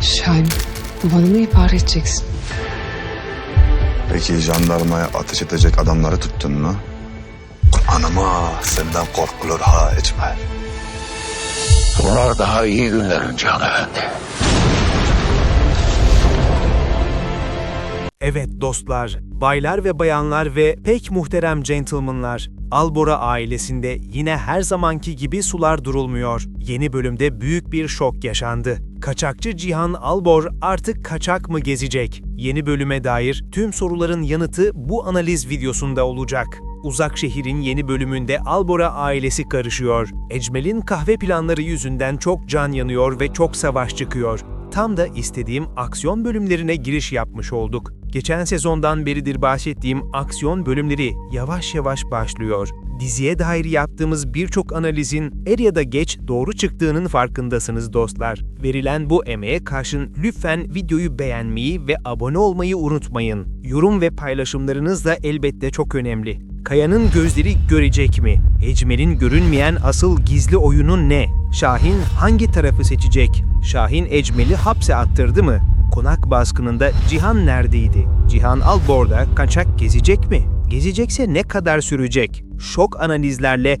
Şahin, bana mı ihbar edeceksin? Peki jandarmaya ateş edecek adamları tuttun mu? Kur'an'ıma senden korkulur ha Ecmel. Bunlar daha iyi günlerin Cihan Efendi. Evet dostlar, baylar ve bayanlar ve pek muhterem gentlemanlar. Albora ailesinde yine her zamanki gibi sular durulmuyor. Yeni bölümde büyük bir şok yaşandı. Kaçakçı Cihan Albor artık kaçak mı gezecek? Yeni bölüme dair tüm soruların yanıtı bu analiz videosunda olacak. Uzak Şehir'in yeni bölümünde Albora ailesi karışıyor. Ecmel'in kahve planları yüzünden çok can yanıyor ve çok savaş çıkıyor. Tam da istediğim aksiyon bölümlerine giriş yapmış olduk. Geçen sezondan beridir bahsettiğim aksiyon bölümleri yavaş yavaş başlıyor. Diziye dair yaptığımız birçok analizin er ya da geç doğru çıktığının farkındasınız dostlar. Verilen bu emeğe karşın lütfen videoyu beğenmeyi ve abone olmayı unutmayın. Yorum ve paylaşımlarınız da elbette çok önemli. Kaya'nın gözleri görecek mi? Ecmel'in görünmeyen asıl gizli oyunu ne? Şahin hangi tarafı seçecek? Şahin Ecmel'i hapse attırdı mı? Konak baskınında Cihan neredeydi? Cihan Albor'da kaçak gezecek mi? Gezecekse ne kadar sürecek? Şok analizlerle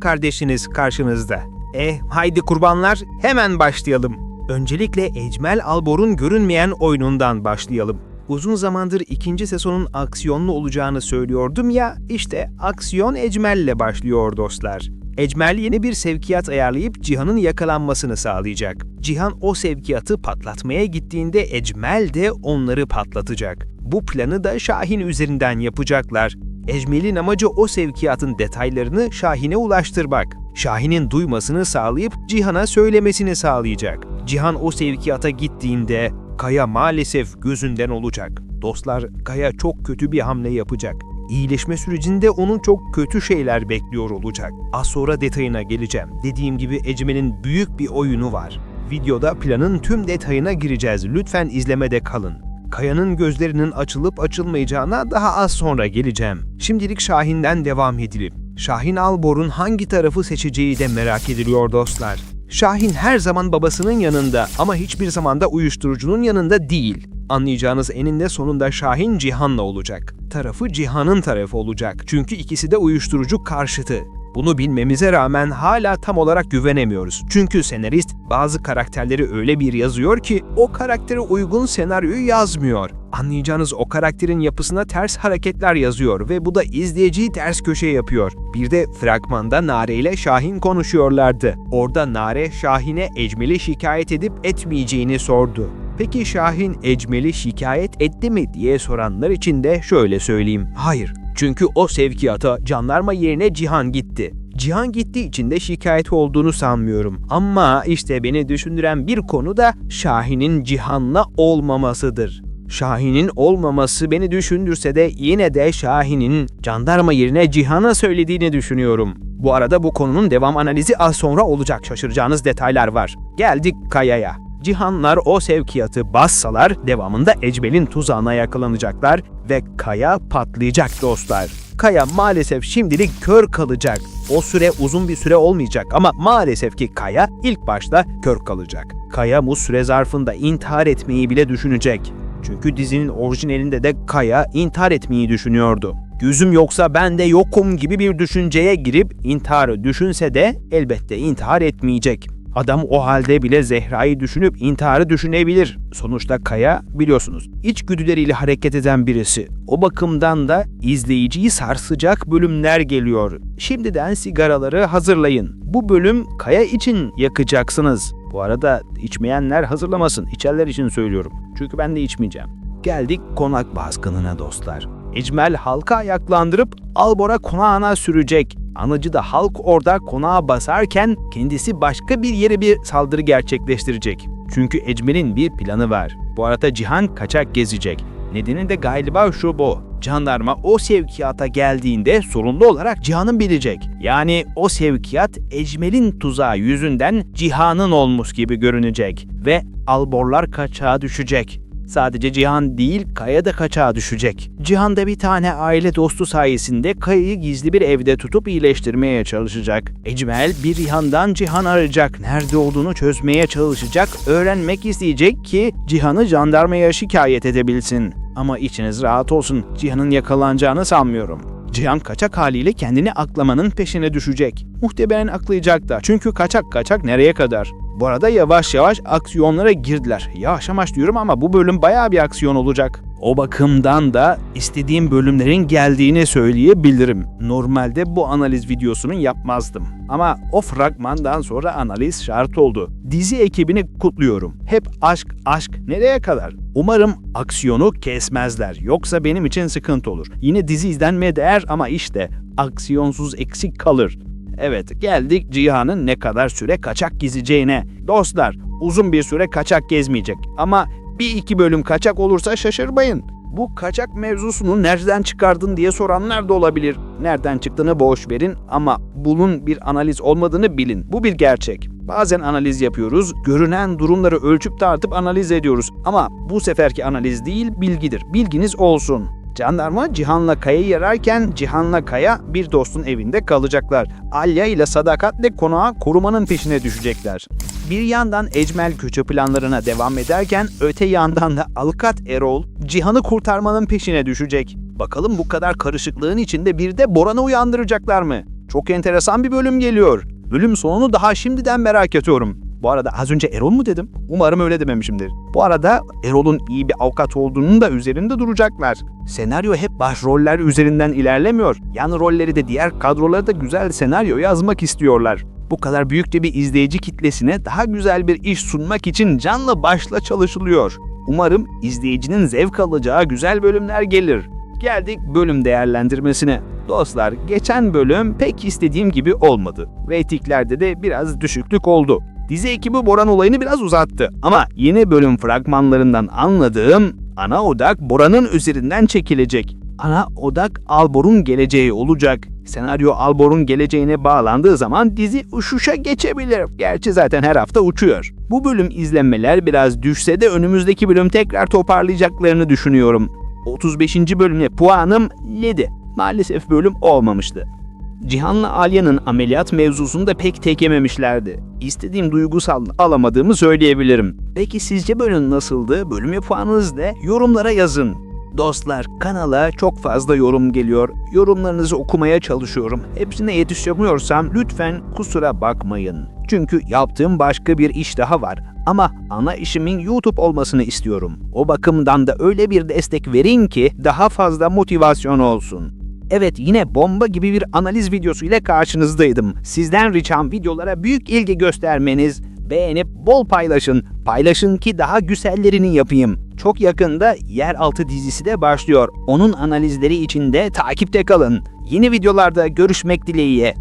kardeşiniz karşınızda. Eh haydi kurbanlar hemen başlayalım. Öncelikle Ecmel Albor'un görünmeyen oyunundan başlayalım. Uzun zamandır ikinci sezonun aksiyonlu olacağını söylüyordum ya, işte aksiyon Ecmel'le başlıyor dostlar. Ecmel yeni bir sevkiyat ayarlayıp Cihan'ın yakalanmasını sağlayacak. Cihan o sevkiyatı patlatmaya gittiğinde Ecmel de onları patlatacak. Bu planı da Şahin üzerinden yapacaklar. Ecmel'in amacı o sevkiyatın detaylarını Şahin'e ulaştırmak. Şahin'in duymasını sağlayıp Cihan'a söylemesini sağlayacak. Cihan o sevkiyata gittiğinde Kaya maalesef gözünden olacak. Dostlar, Kaya çok kötü bir hamle yapacak. İyileşme sürecinde onun çok kötü şeyler bekliyor olacak. Az sonra detayına geleceğim. Dediğim gibi Ecmel'in büyük bir oyunu var. Videoda planın tüm detayına gireceğiz. Lütfen izlemede kalın. Kaya'nın gözlerinin açılıp açılmayacağına daha az sonra geleceğim. Şimdilik Şahin'den devam edelim. Şahin Albor'un hangi tarafı seçeceği de merak ediliyor dostlar. Şahin her zaman babasının yanında ama hiçbir zaman da uyuşturucunun yanında değil. Anlayacağınız eninde sonunda Şahin Cihan'la olacak. Tarafı Cihan'ın tarafı olacak. Çünkü ikisi de uyuşturucu karşıtı. Bunu bilmemize rağmen hala tam olarak güvenemiyoruz. Çünkü senarist bazı karakterleri öyle bir yazıyor ki o karaktere uygun senaryoyu yazmıyor. Anlayacağınız o karakterin yapısına ters hareketler yazıyor ve bu da izleyiciyi ters köşe yapıyor. Bir de fragmanda Nare ile Şahin konuşuyorlardı. Orada Nare Şahin'e Ecmel'i şikayet edip etmeyeceğini sordu. Peki Şahin Ecmel'i şikayet etti mi diye soranlar için de şöyle söyleyeyim. Hayır. Çünkü o sevkiyata jandarma yerine Cihan gitti. Cihan gittiği için de şikayet olduğunu sanmıyorum. Ama işte beni düşündüren bir konu da Şahin'in Cihan'la olmamasıdır. Şahin'in olmaması beni düşündürse de yine de Şahin'in jandarma yerine Cihan'a söylediğini düşünüyorum. Bu arada bu konunun devam analizi az sonra olacak şaşıracağınız detaylar var. Geldik Kaya'ya. Cihanlar o sevkiyatı bassalar devamında Ecmel'in tuzağına yakalanacaklar ve Kaya patlayacak dostlar. Kaya maalesef şimdilik kör kalacak. O süre uzun bir süre olmayacak ama maalesef ki Kaya ilk başta kör kalacak. Kaya bu süre zarfında intihar etmeyi bile düşünecek. Çünkü dizinin orijinalinde de Kaya intihar etmeyi düşünüyordu. Gözüm yoksa ben de yokum gibi bir düşünceye girip intiharı düşünse de elbette intihar etmeyecek. Adam o halde bile Zehra'yı düşünüp intiharı düşünebilir. Sonuçta Kaya biliyorsunuz içgüdüleriyle hareket eden birisi. O bakımdan da izleyiciyi sarsacak bölümler geliyor. Şimdiden sigaraları hazırlayın. Bu bölüm Kaya için yakacaksınız. Bu arada içmeyenler hazırlamasın. İçerler için söylüyorum. Çünkü ben de içmeyeceğim. Geldik konak baskınına dostlar. Ecmel halka ayaklandırıp Albor'a konağına sürecek. Anıcı da halk orada konağa basarken kendisi başka bir yere bir saldırı gerçekleştirecek. Çünkü Ecmel'in bir planı var. Bu arada Cihan kaçak gezecek. Nedeni de galiba şu bu. Jandarma o sevkiyata geldiğinde sorumlu olarak Cihan'ın bilecek. Yani o sevkiyat Ecmel'in tuzağı yüzünden Cihan'ın olmuş gibi görünecek ve alborlar kaçağa düşecek. Sadece Cihan değil, Kaya da kaçağa düşecek. Cihan da bir tane aile dostu sayesinde Kaya'yı gizli bir evde tutup iyileştirmeye çalışacak. Ecmel bir yandan Cihan arayacak, nerede olduğunu çözmeye çalışacak, öğrenmek isteyecek ki Cihan'ı jandarmaya şikayet edebilsin. Ama içiniz rahat olsun, Cihan'ın yakalanacağını sanmıyorum. Cihan kaçak haliyle kendini aklamanın peşine düşecek. Muhtemelen aklayacak da çünkü kaçak kaçak nereye kadar? Bu arada yavaş yavaş aksiyonlara girdiler. Yavaş yavaş diyorum ama bu bölüm bayağı bir aksiyon olacak. O bakımdan da istediğim bölümlerin geldiğini söyleyebilirim. Normalde bu analiz videosunu yapmazdım. Ama o fragmandan sonra analiz şart oldu. Dizi ekibini kutluyorum. Hep aşk aşk nereye kadar? Umarım aksiyonu kesmezler. Yoksa benim için sıkıntı olur. Yine dizi izlenmeye değer ama işte aksiyonsuz eksik kalır. Evet geldik Cihan'ın ne kadar süre kaçak gezeceğine. Dostlar uzun bir süre kaçak gezmeyecek ama bir iki bölüm kaçak olursa şaşırmayın. Bu kaçak mevzusunu nereden çıkardın diye soranlar da olabilir. Nereden çıktığını boş verin ama bunun bir analiz olmadığını bilin. Bu bir gerçek. Bazen analiz yapıyoruz, görünen durumları ölçüp tartıp analiz ediyoruz. Ama bu seferki analiz değil, bilgidir. Bilginiz olsun. Jandarma Cihan'la Kaya'yı yararken Cihan'la Kaya bir dostun evinde kalacaklar. Alya ile sadakatle konağa korumanın peşine düşecekler. Bir yandan Ecmel kötü planlarına devam ederken öte yandan da Alkat Erol Cihan'ı kurtarmanın peşine düşecek. Bakalım bu kadar karışıklığın içinde bir de Boran'ı uyandıracaklar mı? Çok enteresan bir bölüm geliyor. Bölüm sonunu daha şimdiden merak ediyorum. Bu arada az önce Erol mu dedim? Umarım öyle dememişimdir. Bu arada Erol'un iyi bir avukat olduğunun da üzerinde duracaklar. Senaryo hep başroller üzerinden ilerlemiyor. Yan rolleri de diğer kadroları da güzel senaryo yazmak istiyorlar. Bu kadar büyükçe bir izleyici kitlesine daha güzel bir iş sunmak için canla başla çalışılıyor. Umarım izleyicinin zevk alacağı güzel bölümler gelir. Geldik bölüm değerlendirmesine. Dostlar geçen bölüm pek istediğim gibi olmadı. Reytinglerde de biraz düşüklük oldu. Dizi ekibi Boran olayını biraz uzattı. Ama yeni bölüm fragmanlarından anladığım ana odak Boran'ın üzerinden çekilecek. Ana odak Albor'un geleceği olacak. Senaryo Albor'un geleceğine bağlandığı zaman dizi uçuşa geçebilir. Gerçi zaten her hafta uçuyor. Bu bölüm izlenmeler biraz düşse de önümüzdeki bölüm tekrar toparlayacaklarını düşünüyorum. 35. bölümle puanım 7. Maalesef bölüm olmamıştı. Cihan'la Alya'nın ameliyat mevzusunu da pek tekememişlerdi. İstediğim duygusal alamadığımı söyleyebilirim. Peki sizce bölüm nasıldı? Bölüme puanınız ne? Yorumlara yazın. Dostlar kanala çok fazla yorum geliyor. Yorumlarınızı okumaya çalışıyorum. Hepsine yetişemiyorsam lütfen kusura bakmayın. Çünkü yaptığım başka bir iş daha var. Ama ana işimin YouTube olmasını istiyorum. O bakımdan da öyle bir destek verin ki daha fazla motivasyon olsun. Evet yine bomba gibi bir analiz videosu ile karşınızdaydım. Sizden ricam videolara büyük ilgi göstermeniz, beğenip bol paylaşın. Paylaşın ki daha güzellerini yapayım. Çok yakında Yeraltı dizisi de başlıyor. Onun analizleri için de takipte kalın. Yeni videolarda görüşmek dileğiyle.